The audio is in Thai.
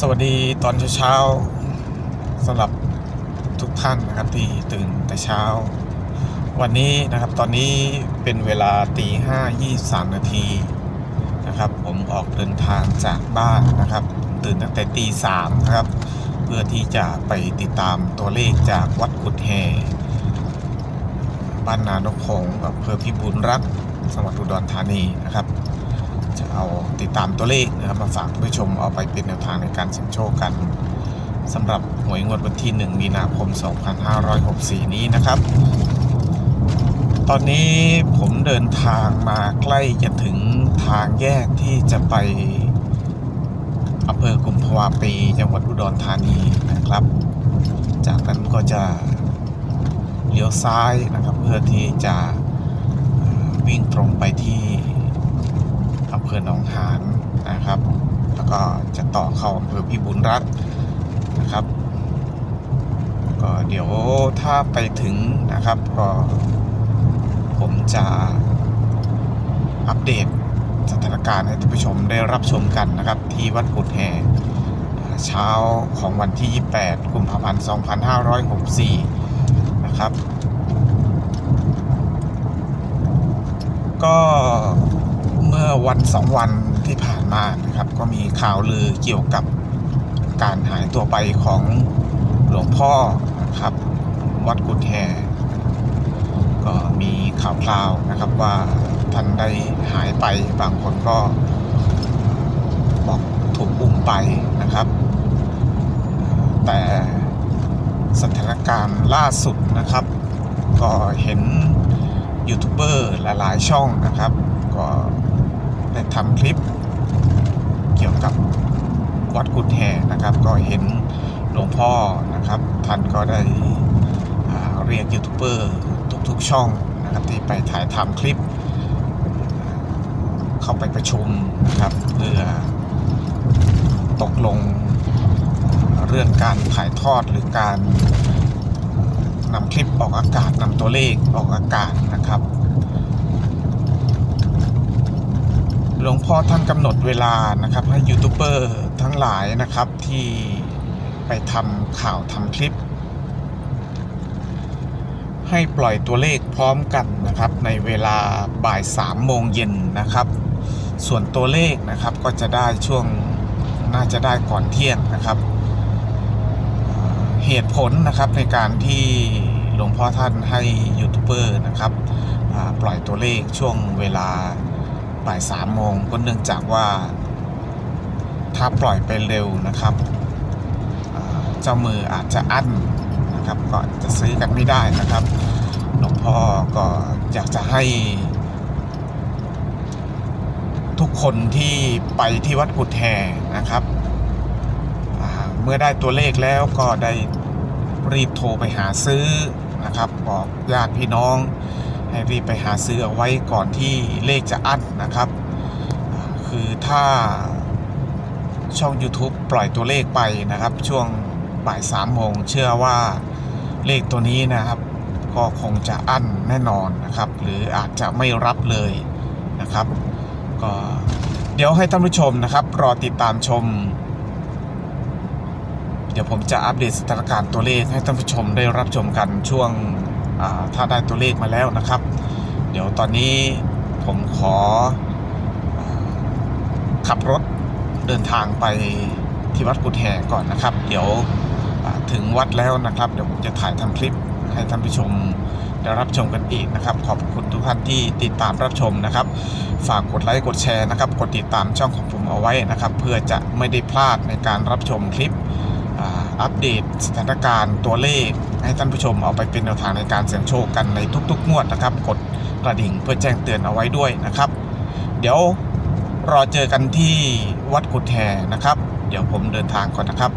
สวัสดีตอนเช้าๆสำหรับทุกท่านนะครับที่ตื่นแต่เช้า วันนี้นะครับตอนนี้เป็นเวลาตีห้ายี่สามนาทีนะครับ ผมออกเดินทางจากบ้านนะครับ ตื่นตั้งแต่ตีสามนะครับ เพื่อที่จะไปติดตามตัวเลขจากวัดกุดแห่บ้านนานกคงอำเภอพิบูลรักษ์จังหวัดอุดรธานีนะครับ จะเอาติดตามตัวเลขนะครับมาฝากผู้ชมเอาไปเป็นแนวทางในการเสี่ยงโชคกันสำหรับหวยงวดวันที่ 1 มีนาคม 2564 นี้นะครับ ตอนนี้ผมเดินทางมาใกล้จะถึงทางแยกที่จะไปอำเภอกุมภาวาปีจังหวัดอุดรธานีนะครับ จากนั้นก็จะเลี้ยวซ้ายนะครับ เพื่อที่จะวิ่งตรงไปที่ เภอหนองหานนะครับ แล้วก็จะต่อเข้าอำเภอพิบูลรักษ์นะครับ ก็เดี๋ยวถ้าไปถึงนะครับก็ผมจะอัปเดตสถานการณ์ให้ท่านผู้ชมได้รับชมกันนะครับ ที่วัดกุดแห่เช้าของวันที่ 28 กุมภาพันธ์ 2564 นะครับ ก็ วันสองวันที่ผ่านมานะครับ ก็มีข่าวลือเกี่ยวกับการหายตัวไปของหลวงพ่อนะครับ วัดกุฎแห่ก็มีข่าวคราวนะครับว่าท่านได้หายไปบางคนก็บอกถูกอุ้มไปนะครับ แต่สถานการณ์ล่าสุดนะครับ ก็เห็นยูทูบเบอร์หลาย ๆ ช่องนะครับ ก็ ได้ทำคลิปเกี่ยวกับวัดกุฎแห่นะครับ ก็เห็นหลวงพ่อนะครับ ท่านก็ได้เรียกยูทูบเบอร์ทุกๆช่องนะครับที่ไปถ่ายทำคลิป เข้าไปประชุมนะครับเพื่อตกลงเรื่องการถ่ายทอดหรือการนำคลิปออกอากาศนำตัวเลขออกอากาศนะครับ หลวงพ่อท่านกำหนดเวลานะครับ ให้ยูทูบเบอร์ทั้งหลายนะครับที่ไปทำข่าวทำคลิป ให้ปล่อยตัวเลขพร้อมกันนะครับ ในเวลาบ่ายสามโมงเย็นนะครับ ส่วนตัวเลขนะครับก็จะได้ช่วงน่าจะได้ก่อนเที่ยงนะครับ เหตุผลนะครับในการที่หลวงพ่อท่านให้ยูทูบเบอร์นะครับปล่อยตัวเลขช่วงเวลา บ่ายสามโมงก็เนื่องจากว่าถ้าปล่อยไปเร็วนะครับเจ้ามืออาจจะอั้นนะครับก็จะซื้อกันไม่ได้นะครับหลวงพ่อก็อยากจะให้ ทุกคนที่ไปที่วัดกุฎแห่นะครับเมื่อได้ตัวเลขแล้วก็ได้รีบโทรไปหาซื้อนะครับบอกญาติพี่น้อง ให้รีบไปหาซื้อเอาไว้ก่อนที่เลขจะอั้นนะครับ คือถ้าช่อง YouTube ปล่อยตัวเลขไปนะครับ ช่วงบ่ายสามโมงเชื่อว่าเลขตัวนี้นะครับ ก็คงจะอั้นแน่นอนนะครับ หรืออาจจะไม่รับเลยนะครับ ก็เดี๋ยวให้ท่านผู้ชมนะครับ รอติดตามชม เดี๋ยวผมจะอัปเดตสถานการณ์ตัวเลขให้ท่านผู้ชมได้รับชมกันช่วง ถ้าได้ตัวเลขมาแล้วนะครับ เดี๋ยวตอนนี้ผมขอขับรถเดินทางไปที่วัดกุฎแห่ก่อนนะครับ เดี๋ยวถึงวัดแล้วนะครับ เดี๋ยวผมจะถ่ายทำคลิปให้ท่านผู้ชมได้รับชมกันอีกนะครับ ขอบคุณทุกท่านที่ติดตามรับชมนะครับ ฝากกดไลค์กดแชร์นะครับ กดติดตามช่องของผมเอาไว้นะครับ เพื่อจะไม่ได้พลาดในการรับชมคลิป อัปเดตสถานการณ์ตัวเลข ให้ท่านผู้ชมเอาไปเป็นแนวทางในการเสี่ยงโชคกันในทุกๆงวดนะครับ กดกระดิ่งเพื่อแจ้งเตือนเอาไว้ด้วยนะครับ เดี๋ยวรอเจอกันที่วัดกุฎแห่นะครับ เดี๋ยวผมเดินทางก่อนนะครับ